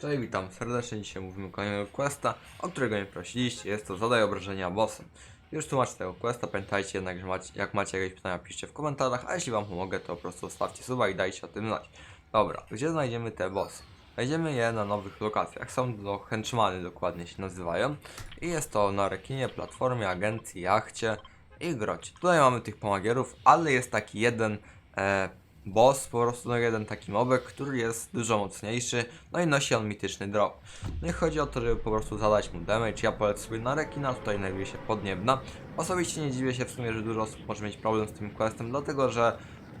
Cześć, witam serdecznie. Dzisiaj mówimy o kolejnego questa, o którego mnie prosiliście. Jest to zadaj obrażenia bossem. Już tłumaczę tego questa, pamiętajcie jednak, że macie, jak macie jakieś pytania, piszcie w komentarzach, a jeśli wam pomogę, to po prostu zostawcie suba i dajcie o tym znać. Dobra, gdzie znajdziemy te bossy? Znajdziemy je na nowych lokacjach. Są to henchmany dokładnie się nazywają. I jest to na rekinie, platformie, agencji, jachcie i grocie. Tutaj mamy tych pomagierów, ale jest taki jeden e, boss, po prostu no jeden taki mobek, który jest dużo mocniejszy, no i nosi on mityczny drop. No i chodzi o to, żeby po prostu zadać mu damage. Ja polecę sobie na rekina, tutaj znajduje się podniebna. Osobiście nie dziwię się w sumie, że dużo osób może mieć problem z tym questem, dlatego że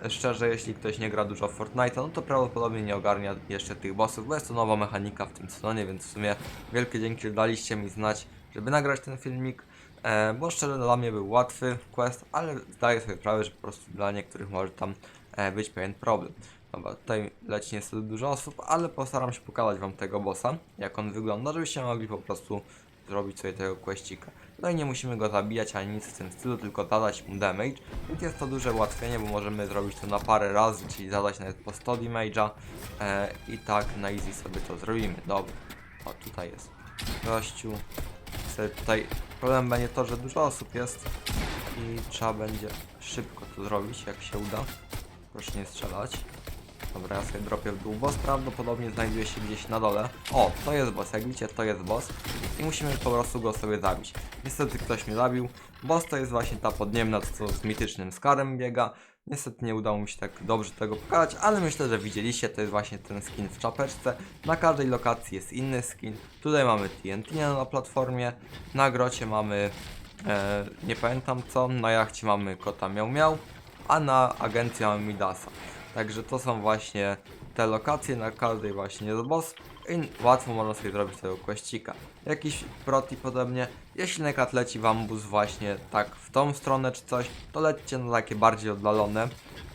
szczerze, jeśli ktoś nie gra dużo w no to prawdopodobnie nie ogarnia jeszcze tych bossów, bo jest to nowa mechanika w tym sezonie, więc w sumie wielkie dzięki, że daliście mi znać, żeby nagrać ten filmik. E, bo szczerze dla mnie był łatwy quest, ale zdaję sobie sprawę, że po prostu dla niektórych może tam być pewien problem. Dobra, tutaj leci niestety dużo osób, ale postaram się pokazać wam tego bossa, jak on wygląda, żebyście mogli po prostu zrobić sobie tego questika. No i nie musimy go zabijać ani nic w tym stylu, tylko zadać mu damage, więc jest to duże ułatwienie, bo możemy zrobić to na parę razy, czyli zadać nawet po 100 damage'a e, i tak na easy sobie to zrobimy. Dobra, o tutaj jest gościu. Sobie tutaj problem będzie to, że dużo osób jest i trzeba będzie szybko to zrobić, jak się uda. Proszę nie strzelać. Dobra, ja sobie dropię w dół. Boss prawdopodobnie znajduje się gdzieś na dole. O, to jest boss, jak widzicie, to jest boss. I musimy po prostu go sobie zabić. Niestety ktoś mnie zabił. Boss to jest właśnie ta podniemna, co z mitycznym skarem biega. Niestety nie udało mi się tak dobrze tego pokazać, ale myślę, że widzieliście, to jest właśnie ten skin w czapeczce. Na każdej lokacji jest inny skin. Tutaj mamy TNT na platformie, na grocie mamy, e, nie pamiętam co, na jachcie mamy kota miał miał, a na agencji mamy Midasa. Także to są właśnie te lokacje, na każdej właśnie jest boss i łatwo można sobie zrobić tego questika. Jakiś protip ode mnie, jeśli przykład leci wam bus właśnie tak w tą stronę czy coś, to lećcie na takie bardziej oddalone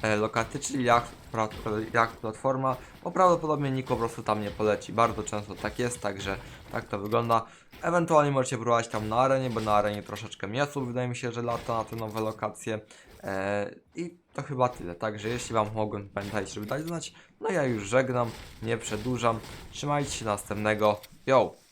e, lokacje, czyli jak, platforma, bo prawdopodobnie nikt po prostu tam nie poleci. Bardzo często tak jest, także tak to wygląda. Ewentualnie możecie próbować tam na arenie, bo na arenie troszeczkę mniej wydaje mi się, że lata na te nowe lokacje. E, I to chyba tyle. Także jeśli Wam mogłem, pamiętajcie, żeby dać znać. No ja już żegnam, nie przedłużam. Trzymajcie się następnego. Yo!